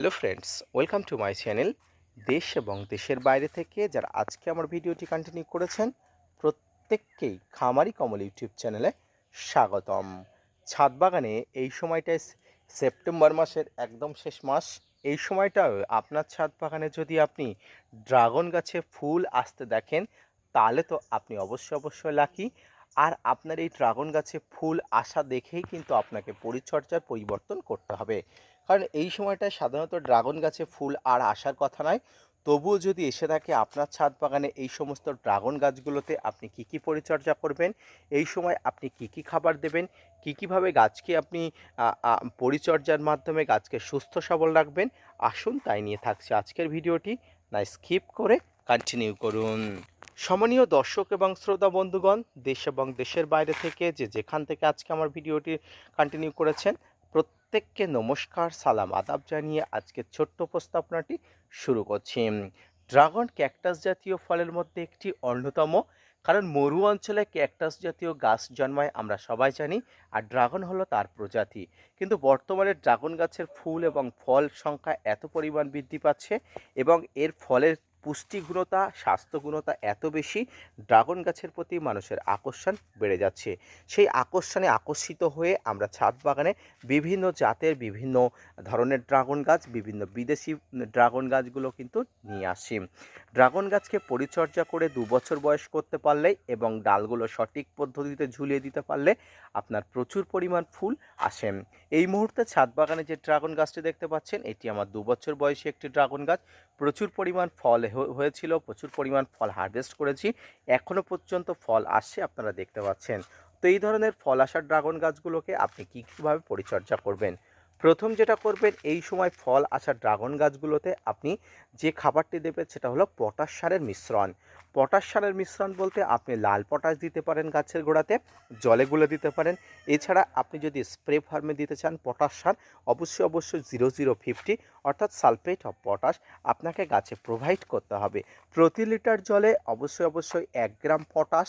Hello friends, welcome to my channel দেশ এবং দেশের বাইরে থেকে যারা আজকে আমার ভিডিওটি কন্টিনিউ করেছেন, প্রত্যেককেই খামারি কমল ইউটিউব চ্যানেলে স্বাগতম। ছাদ বাগানে এই সময়টায় সেপ্টেম্বর মাসের একদম শেষ মাস। এই সময়টাও আপনার ছাদ বাগানে যদি আপনি ড্রাগন গাছে ফুল আসতে দেখেন, তাহলে তো আপনি অবশ্যই অবশ্যই লাকি আর আপনার এই ড্রাগন গাছে ফুল আসা দেখেই কিন্তু আপনাকে পরিচর্যার পরিবর্তন করতে হবে। কারণ এই সময়টায় সাধারণত ড্রাগন গাছে ফুল আর আসার কথা নয়। তবুও যদি এসে থাকে আপনার ছাদ বাগানে এই সমস্ত ড্রাগন গাছগুলোতে আপনি কি কি পরিচর্যা করবেন? এই সময় আপনি কি কি খাবার দেবেন? কী কীভাবে গাছকে আপনি পরিচর্যার মাধ্যমে গাছকে সুস্থ সবল রাখবেন? আসুন তাই নিয়ে থাকছে আজকের ভিডিওটি। না, স্কিপ করে কন্টিনিউ করুন। সমনীয় দর্শক এবং শ্রোতা বন্ধুগণ, দেশ এবং দেশের বাইরে থেকে যে যেখান থেকে আজকে আমার ভিডিওটি কন্টিনিউ করেছেন, প্রত্যেককে নমস্কার, সালাম, আদাব জানিয়ে আজকের ছোট্ট উপস্থাপনাটি শুরু করছি। ড্রাগন ক্যাকটাস জাতীয় ফলের মধ্যে একটি অন্যতম, কারণ মরু অঞ্চলে ক্যাকটাস জাতীয় গাছ জন্মায় আমরা সবাই জানি, আর ড্রাগন হলো তার প্রজাতি। কিন্তু বর্তমানে ড্রাগন গাছের ফুল এবং ফল সংখ্যা এত পরিমাণ বৃদ্ধি পাচ্ছে এবং এর ফলের পুষ্টিগুণতা, স্বাস্থ্যগুণতা এত বেশি ড্রাগন গাছের প্রতি মানুষের আকর্ষণ বেড়ে যাচ্ছে। সেই আকর্ষণে আকর্ষিত হয়ে আমরা ছাদ বাগানে বিভিন্ন জাতের বিভিন্ন ধরনের ড্রাগন গাছ, বিভিন্ন বিদেশি ড্রাগন গাছগুলো কিন্তু নিয়ে আসি ড্রাগন গাছকে পরিচর্যা করে দু বছর বয়স করতে পারলে এবং ডালগুলো সঠিক পদ্ধতিতে ঝুলিয়ে দিতে পারলে আপনার প্রচুর পরিমাণ ফুল আসে। এই মুহূর্তে ছাদ বাগানে যে ড্রাগন গাছটি দেখতে পাচ্ছেন, এটি আমার দু বছর বয়সী একটি ড্রাগন গাছ। প্রচুর পরিমাণ ফল হয়েছিল। প্রচুর পরিমাণ ফল হারভেস্ট করেছি। এখনও পর্যন্ত ফল আসছে, আপনারা দেখতে পাচ্ছেন। তো এই ধরনের ফল আসার ড্রাগন গাছগুলোকে আপনি কী, কীভাবে পরিচর্যা করবেন? প্রথম যেটা করবেন, এই সময় ফল আসা ড্রাগন গাছগুলোতে আপনি যে খাবারটি দেবেন সেটা হলো পটাশ সারের মিশ্রণ। পটাশ সারের মিশ্রণ বলতে আপনি লাল পটাশ দিতে পারেন গাছের গোড়াতে, জলে গুলে দিতে পারেন। এছাড়া আপনি যদি স্প্রে ফার্মে দিতে চান পটাশ সার, অবশ্যই অবশ্যই জিরো জিরো ফিফটি অর্থাৎ সালফেট অফ পটাশ আপনাকে গাছে প্রোভাইড করতে হবে। প্রতি লিটার জলে অবশ্যই অবশ্যই এক গ্রাম পটাশ,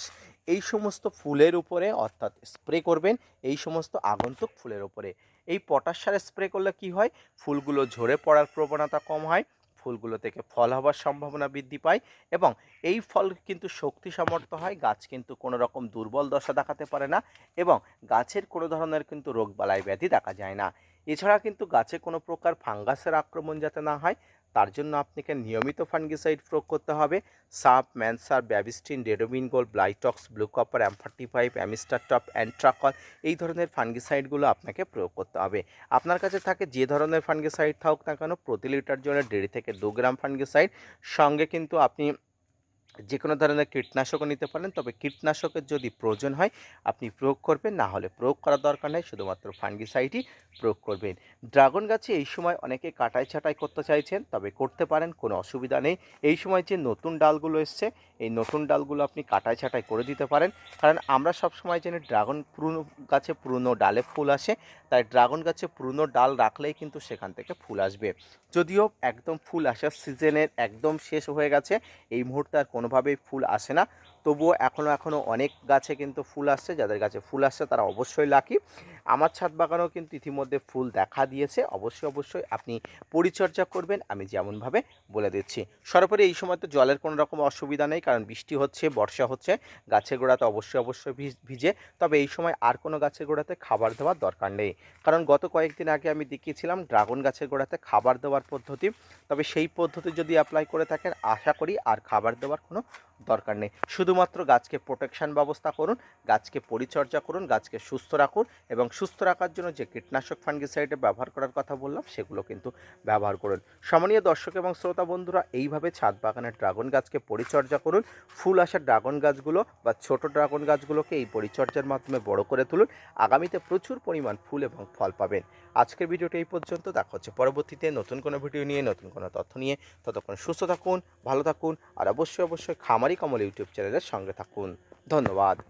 এই সমস্ত ফুলের উপরে অর্থাৎ স্প্রে করবেন, এই সমস্ত আগন্তুক ফুলের উপরে। এই পটাশ সার স্প্রে করলে কি হয়? ফুলগুলো ঝরে পড়ার প্রবণতা কম হয়, ফুলগুলো থেকে ফল হওয়ার সম্ভাবনা বৃদ্ধি পায় এবং এই ফল কিন্তু শক্তি সামর্থ্য হয়, গাছ কিন্তু কোনো রকম দুর্বল দশা দেখাতে পারে না এবং গাছের কোনো ধরনের কিন্তু রোগবালাই ব্যাধি দেখা যায় না। এছাড়া কিন্তু গাছে কোনো প্রকার ফাঙ্গাসের আক্রমণ যাতে না হয় তার জন্য আপনাকে নিয়মিত ফাঙ্গিসাইড প্রয়োগ করতে হবে। Saaf, Mancer, Bavistin Ridomil gold Blitox, blue copper, M forty five, Amistar top, Antracol এই ধরনের ফাঙ্গিসাইডগুলো আপনাকে প্রয়োগ করতে হবে। আপনার কাছে থাকে যে ধরনের ফাঙ্গিসাইড থাকুক না কেন, প্রতি লিটার জন্য দেড় থেকে দু গ্রাম ফাঙ্গিসাইড। সঙ্গে কিন্তু আপনি যে কোনো ধরনের কীটনাশকও নিতে পারেন, তবে কীটনাশকের যদি প্রয়োজন হয়, আপনি প্রয়োগ করবেন। না হলে প্রয়োগ করার দরকার নেই, শুধুমাত্র ফাঙ্গিসাইডই প্রয়োগ করবেন। ড্রাগন গাছে এই সময় অনেকে কাটাই ছাঁটাই করতে চাইছেন, তবে করতে পারেন, কোনো অসুবিধা নেই। এই সময় যে নতুন ডালগুলো এসছে, এই নতুন ডালগুলো আপনি কাটাই ছাঁটাই করে দিতে পারেন। কারণ আমরা সব সময় জানি ড্রাগন পুরনো গাছে পুরনো ডালে ফুল আসে, তাই ড্রাগন গাছে পুরনো ডাল রাখলেই কিন্তু সেখান থেকে ফুল আসবে। যদিও একদম ফুল আসার সিজনের একদম শেষ হয়ে গেছে, এই মুহূর্তে আর কোনোভাবেই ফুল আসে না। তবুও এখনও এখনও অনেক গাছে কিন্তু ফুল আসছে, যাদের গাছে ফুল আসছে তারা অবশ্যই লাকি আমার ছাদ বাগানেও কিন্তু ইতিমধ্যে ফুল দেখা দিয়েছে, অবশ্যই অবশ্যই আপনি পরিচর্যা করবেন, আমি যেমনভাবে বলে দিচ্ছি। সর্বোপরি এই সময় তো জলের কোনো রকম অসুবিধা নেই, কারণ বৃষ্টি হচ্ছে, বর্ষা হচ্ছে গাছের গোড়াতে অবশ্যই অবশ্যই ভিজ- তবে এই সময় আর কোনো গাছের গোড়াতে খাবার দেওয়ার দরকার নেই। কারণ গত কয়েকদিন আগে আমি দেখিয়েছিলাম ড্রাগন গাছের গোড়াতে খাবার দেওয়ার পদ্ধতি। তবে সেই পদ্ধতি যদি অ্যাপ্লাই করে থাকেন, আশা করি আর খাবার দেওয়ার কোনো দরকার নেই। শুধুমাত্র গাছকে প্রোটেকশন ব্যবস্থা করুন, গাছকে পরিচর্যা করুন, গাছকে সুস্থ রাখুন এবং সুস্থ রাখার জন্য যে কীটনাশক ফাঙ্গিসাইডে ব্যবহার করার কথা বললাম, সেগুলো কিন্তু ব্যবহার করুন। সম্মানীয় দর্শক এবং শ্রোতা বন্ধুরা, এইভাবে ছাদ বাগানের ড্রাগন গাছকে পরিচর্যা করুন, ফুল আসা ড্রাগন গাছগুলো বা ছোট ড্রাগন গাছগুলোকে এই পরিচর্যার মাধ্যমে বড় করে তুলুন, আগামীতে প্রচুর পরিমাণ ফুল এবং ফল পাবেন। আজকের ভিডিওটি এই পর্যন্ত, দেখা হচ্ছে পরবর্তীতে নতুন কোনো ভিডিও নিয়ে, নতুন কোনো তথ্য নিয়ে। ততক্ষণ সুস্থ থাকুন, ভালো থাকুন, আর অবশ্যই অবশ্যই খামারি কমল ইউটিউব চ্যানেলের সঙ্গে থাকুন। ধন্যবাদ।